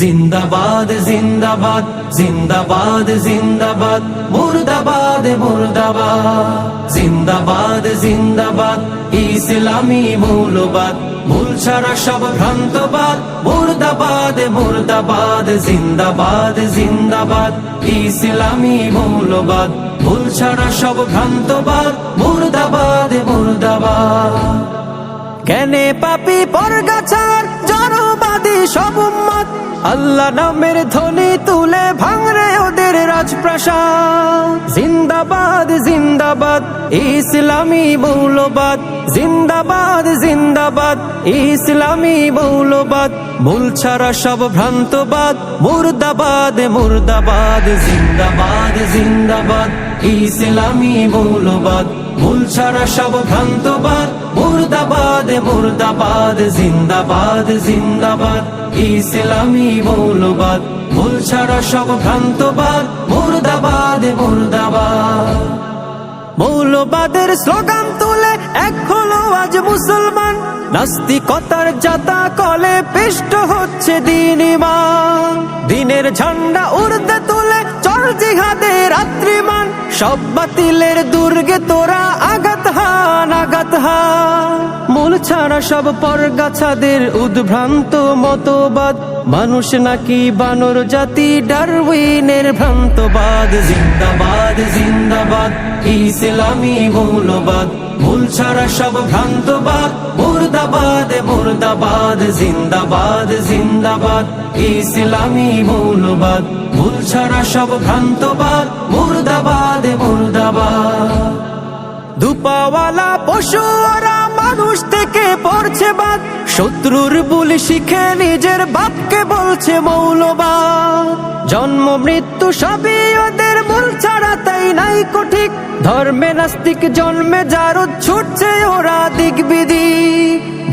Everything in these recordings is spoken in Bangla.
জিন্দাবাদ জিন্দাবাদ জিন্দাবাদ জিন্দাবাদ, মুর্দাবাদ মুর্দাবাদ, জিন্দাবাদ জিন্দাবাদ, ইসলামী মৌলবাদ মূল ছাড়া সব ভ্রান্তবাদ, মুর্দাবাদ মুর্দাবাদ, জিন্দাবাদ জিন্দাবাদ, ইসলামী মৌলবাদ মূল ছাড়া সব ভ্রান্তবাদ, মুর্দাবাদ মুর্দাবাদ। কেনে পাপি পরগাছার আল্লাহ নামের ধ্বনি তুলে ভাঙরে ওদের রাজপ্রাসাদ। জিন্দাবাদ জিন্দাবাদ, ইসলামী মৌলবাদ। জিন্দাবাদ জিন্দাবাদ, ইসলামী মৌলবাদ। মূল ছাড়া সব ভ্রান্তবাদ। মুর্দাবাদ মুর্দাবাদ, জিন্দাবাদ জিন্দাবাদ। ইসলামী মৌলবাদ মূল ছাড়া সব ভ্রান্তবাদ মুর্দাবাদ মুর্দাবাদ, জিন্দাবাদ জিন্দাবাদ। ইসলামী মৌলবাদ মূল ছাড়া সব ভ্রান্তবাদ মুর্দাবাদ মুর্দাবাদ। মৌলবাদের স্লোগান তুলে হলো আজ মুসলমান, নাস্তিকতার জাতা কলে হচ্ছে দিনের ঝান্ডা উড়তে সব বাতিলের দুর্গে তোরা আঘাত হান, আঘাত মূল ছাড়া সব পরগাছাদের উদ্ভ্রান্ত মতবাদ। মানুষ নাকি বানর জাতি, ডারউইনের ভ্রান্তবাদ। জিন্দাবাদ জিন্দাবাদ, ইসলামী মৌলবাদ। মূল ছাড়া সব ভ্রান্তবাদ মুর্দাবাদ মুর্দাবাদ, জিন্দাবাদ জিন্দাবাদ। ইসলামী মৌলবাদ, ভুল ছাড়া সব ভ্রান্তবাদ মুর্দাবাদ মুর্দাবাদ। দুপাওয়ালা পশু মানুষ থেকে পড়ছে বাদ। শত্রুর বুলি শিখে নিজের বাপকে বলছে মৌলবাদ। জন্ম, মৃত্যু সবই ওদের মূল তাই কঠিক। ধর্মে নাস্তিক জন্মে যার ছুটছে ওরা দিগবিদি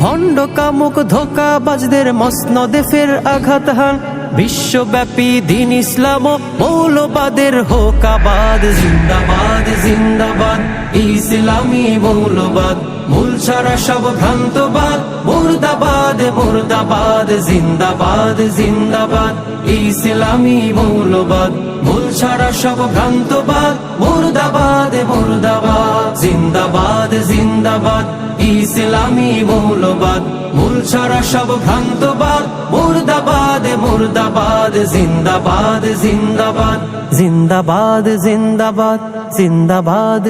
ভণ্ড কামুক ধোকা বাজদের মসনদে ফের আঘাত হান। বিশ্বব্যাপী দিন ইসলাম মৌলবাদের হোকাবাদ। জিন্দাবাদ জিন্দাবাদ। ইসলামী মৌলবাদ, মূল ছাড়া সব ভ্রান্তবাদ। মুর্দাবাদ মুর্দাবাদ, জিন্দাবাদ জিন্দাবাদ। ইসলামী মৌলবাদ, মূল ছাড়া সব ভ্রান্তবাদ। মুর্দাবাদ মুর্দাবাদ, জিন্দাবাদ জিন্দাবাদ। ইসলামী মৌলবাদ, মূল ছাড়া সব ভ্রান্তবাদ। মুর্দাবাদ মুর্দাবাদ, জিন্দাবাদ জিন্দাবাদ। জিন্দাবাদ জিন্দাবাদ জিন্দাবাদ